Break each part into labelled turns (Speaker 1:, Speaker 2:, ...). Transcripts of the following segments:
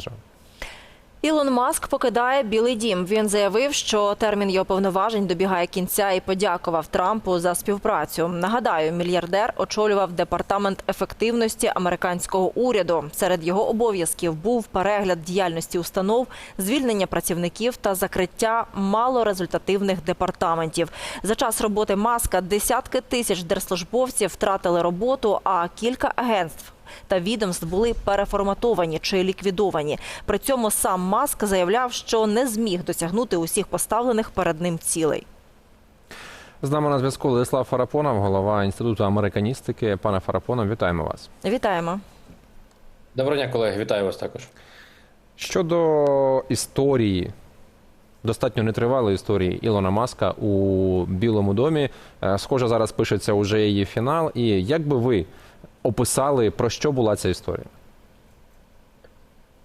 Speaker 1: держав.
Speaker 2: Ілон Маск покидає Білий Дім. Він заявив, що термін його повноважень добігає кінця і подякував Трампу за співпрацю. Нагадаю, мільярдер очолював департамент ефективності американського уряду. Серед його обов'язків був перегляд діяльності установ, звільнення працівників та закриття малорезультативних департаментів. За час роботи Маска десятки тисяч держслужбовців втратили роботу, а кілька агентств та відомств були переформатовані чи ліквідовані. При цьому сам Маск заявляв, що не зміг досягнути усіх поставлених перед ним цілей.
Speaker 1: З нами на зв'язку Леслав Фарапонов, голова інституту американістики. Пане Фарапонов, вітаємо вас.
Speaker 2: Вітаємо.
Speaker 3: Доброго дня, колеги, вітаю вас також.
Speaker 1: Щодо історії, достатньо нетривалої історії Ілона Маска у Білому домі. е, Схоже, зараз пишеться уже її фінал. І як би ви описали, про що була ця історія?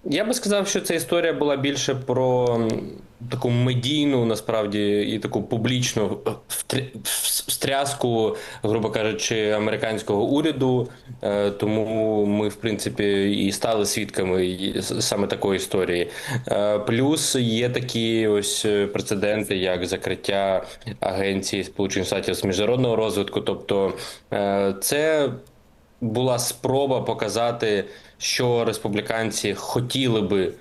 Speaker 3: Я би сказав, що ця історія була більше про таку медійну, насправді, і таку публічну е, встряску, грубо кажучи, американського уряду. Е, Тому ми, в принципі, і стали свідками саме такої історії. Е, Плюс є такі ось прецеденти, як закриття агенції Сполучених Штатів з міжнародного розвитку. Тобто, це була спроба показати, що республіканці хотіли би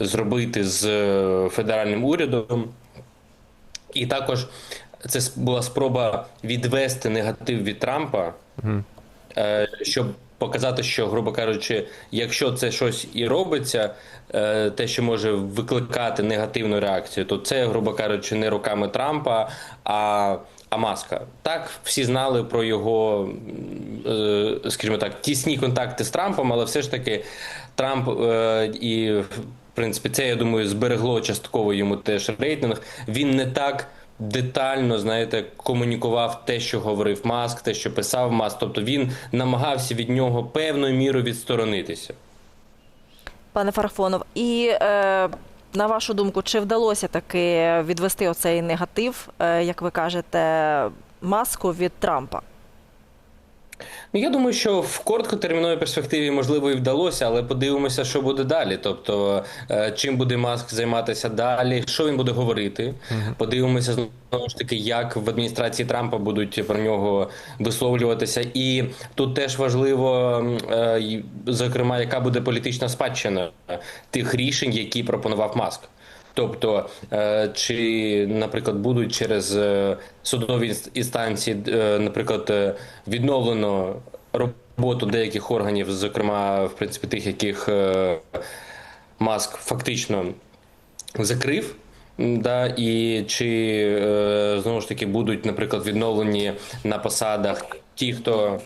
Speaker 3: зробити з е, федеральним урядом, і також це була спроба відвести негатив від Трампа, е, щоб показати, що, грубо кажучи, якщо це щось і робиться, е, те, що може викликати негативну реакцію, то це, грубо кажучи, не руками Трампа, а, а маска. Так, всі знали про його, е, скажімо так, тісні контакти з Трампом, але все ж таки Трамп е, і в принципі це я думаю зберегло частково йому теж рейтинг. Він не так. Детально, знаєте, комунікував те, що говорив Маск, те, що писав Маск. Тобто він намагався від нього певною мірою відсторонитися.
Speaker 2: Пане Фарфонов, і е, на вашу думку, чи вдалося таки відвести оцей негатив, е, як ви кажете, маску від Трампа?
Speaker 3: Ну, я думаю, що в короткотерміновій перспективі можливо і вдалося, але подивимося, що буде далі. Тобто, е, чим буде Маск займатися далі, що він буде говорити. Подивимося знову ж таки, як в адміністрації Трампа будуть про нього висловлюватися. І тут теж важливо, е, зокрема, яка буде політична спадщина тих рішень, які пропонував Маск. Тобто, е, чи, наприклад, будуть через е, судові інстанції, е, наприклад, відновлено роботу деяких органів, зокрема, в принципі, тих, яких Маск фактично закрив. Да, і чи знову ж таки будуть, наприклад, відновлені на посадах ті, хто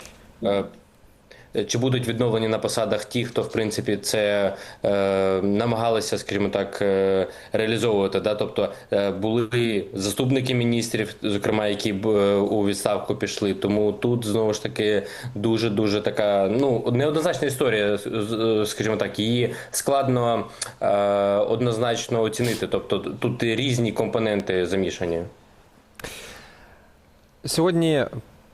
Speaker 3: чи будуть відновлені на посадах ті, хто в принципі це е, намагалися, скажімо так, е, реалізовувати. Да? Тобто е, були заступники міністрів, зокрема, які б е, у відставку пішли. Тому тут знову ж таки дуже дуже така ну неоднозначна історія, з- скажімо так, її складно е, однозначно оцінити. Тобто тут різні компоненти замішані.
Speaker 1: Сьогодні,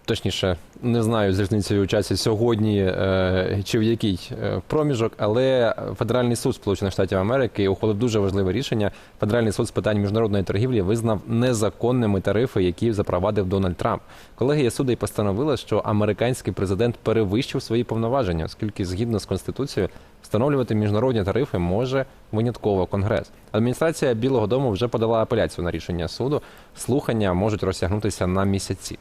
Speaker 1: точніше, не знаю з різницею у часі сьогодні е, чи в який е, проміжок, але Федеральний суд Сполучених Штатів Америки ухвалив дуже важливе рішення. Федеральний суд з питань міжнародної торгівлі визнав незаконними тарифи, які запровадив Дональд Трамп. Колегія судей постановила, що американський президент перевищив свої повноваження, оскільки згідно з конституцією встановлювати міжнародні тарифи може винятково конгрес. Адміністрація Білого Дому вже подала апеляцію на рішення суду. Слухання можуть розтягнутися на місяці.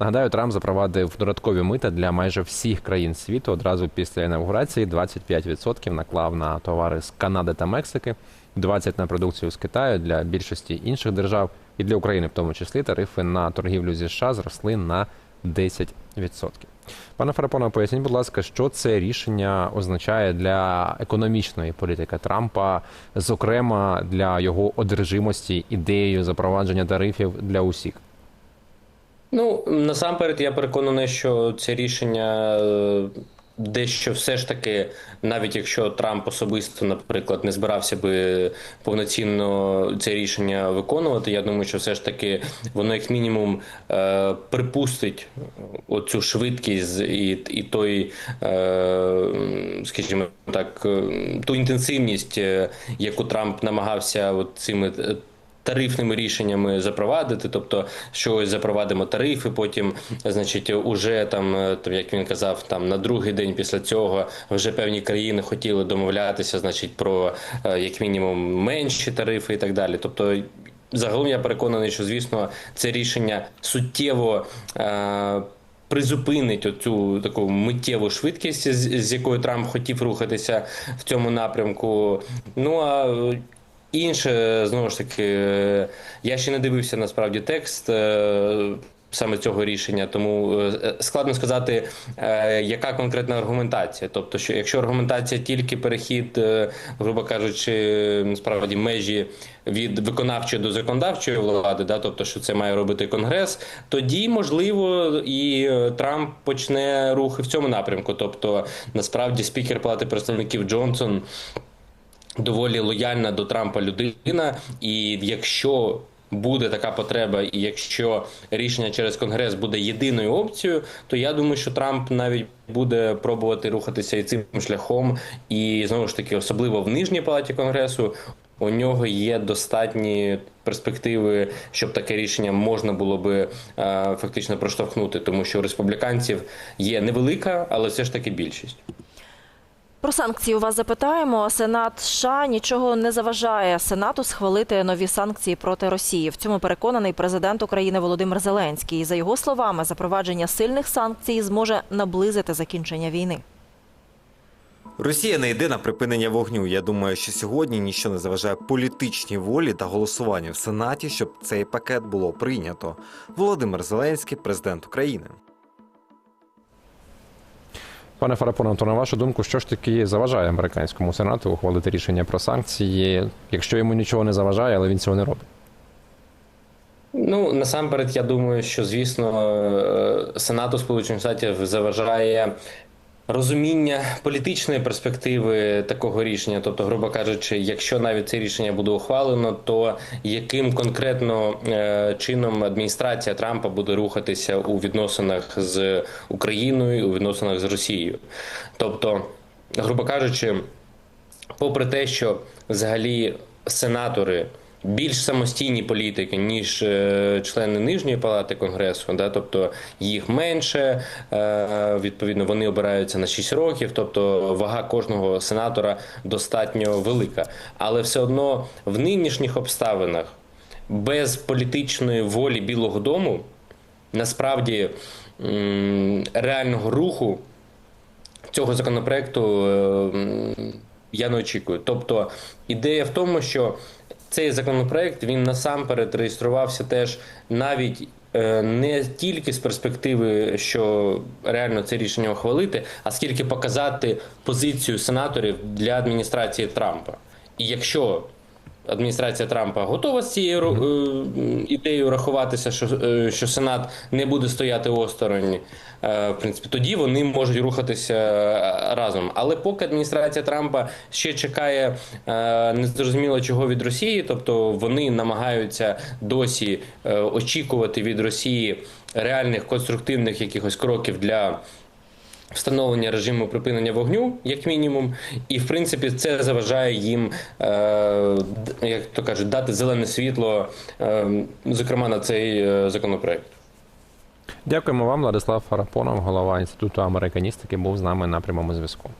Speaker 1: Нагадаю, Трамп запровадив додаткові мита для майже всіх країн світу. Одразу після інаугурації 25% наклав на товари з Канади та Мексики, 20% на продукцію з Китаю для більшості інших держав і для України, в тому числі тарифи на торгівлю зі США зросли на 10%. Пане Фарапоне, поясніть, будь ласка, що це рішення означає для економічної політики Трампа, зокрема для його одержимості ідеєю запровадження тарифів для усіх.
Speaker 3: Ну насамперед, я переконаний, що це рішення е, дещо все ж таки, навіть якщо Трамп особисто, наприклад, не збирався би повноцінно це рішення виконувати, я думаю, що все ж таки воно як мінімум е, припустить оцю швидкість і, і той, е, скажімо так, е, ту інтенсивність, е, яку Трамп намагався от цими. Тарифними рішеннями запровадити, тобто що запровадимо тарифи, потім, значить, уже там, е, як він казав, там на другий день після цього вже певні країни хотіли домовлятися, значить, про е, як мінімум менші тарифи і так далі. Тобто, загалом я переконаний, що звісно це рішення суттєво. Е- Призупинить оцю таку миттєву швидкість, з, з якою Трамп хотів рухатися в цьому напрямку. Ну а Інше знову ж таки, е, я ще не дивився насправді текст. е, Саме цього рішення, тому е, складно сказати, яка конкретна аргументація. Тобто, що якщо аргументація тільки перехід, грубо кажучи, насправді межі від виконавчої до законодавчої влади, да, тобто, що це має робити конгрес, тоді можливо і Трамп почне рухи в цьому напрямку. Тобто, насправді, спікер Палати представників Джонсон доволі лояльна до Трампа людина, і якщо буде така потреба, і якщо рішення через конгрес буде єдиною опцією, то я думаю, що Трамп навіть буде пробувати рухатися і цим шляхом, і знову ж таки, особливо в нижній палаті конгресу. У нього є достатні перспективи, щоб таке рішення можна було би е, фактично проштовхнути, тому що у республіканців є невелика, але все ж таки більшість.
Speaker 2: Про санкції у вас запитаємо. Сенат США нічого не заважає Сенату схвалити нові санкції проти Росії. В цьому переконаний президент України Володимир Зеленський. За його словами, запровадження сильних санкцій зможе наблизити закінчення війни.
Speaker 4: Росія не йде на припинення вогню. Я думаю, що сьогодні ніщо не заважає політичній волі та голосуванню в Сенаті, щоб цей пакет було прийнято. Володимир Зеленський, президент України.
Speaker 1: Пане Фарапоне, то на вашу думку, що ж таки заважає американському сенату ухвалити рішення про санкції, якщо йому нічого не заважає, але він цього не робить?
Speaker 3: Ну насамперед, я думаю, що звісно е, Сенату Сполучених Штатів заважає розуміння політичної перспективи такого рішення. Тобто, грубо кажучи, якщо навіть це рішення буде ухвалено, то яким конкретно е, чином адміністрація Трампа буде рухатися у відносинах з Україною, у відносинах з Росією, тобто, грубо кажучи, попри те, що взагалі сенатори більш самостійні політики, ніж е, члени нижньої палати конгресу, да, тобто їх менше, е, відповідно, вони обираються на 6 років, тобто вага кожного сенатора достатньо велика. Але все одно в нинішніх обставинах без політичної волі Білого Дому насправді реального руху цього законопроекту е, я не очікую. Тобто ідея в тому, що цей законопроект він насамперед реєструвався теж навіть е, не тільки з перспективи, що реально це рішення ухвалити, а скільки показати позицію сенаторів для адміністрації Трампа. І якщо адміністрація Трампа готова з цією е, ідеєю рахуватися, що, е, що Сенат не буде стояти осторонь, е, в принципі, тоді вони можуть рухатися разом. Але поки адміністрація Трампа ще чекає незрозуміло чого від Росії, тобто вони намагаються досі очікувати від Росії реальних конструктивних якихось кроків для. Встановлення режиму припинення вогню, як мінімум, і в принципі це заважає їм, е, як то кажуть, дати зелене світло, е, зокрема на цей е, законопроект.
Speaker 1: Дякуємо вам, Владислав Фарапонов, голова інституту американістики, був з нами на прямому зв'язку.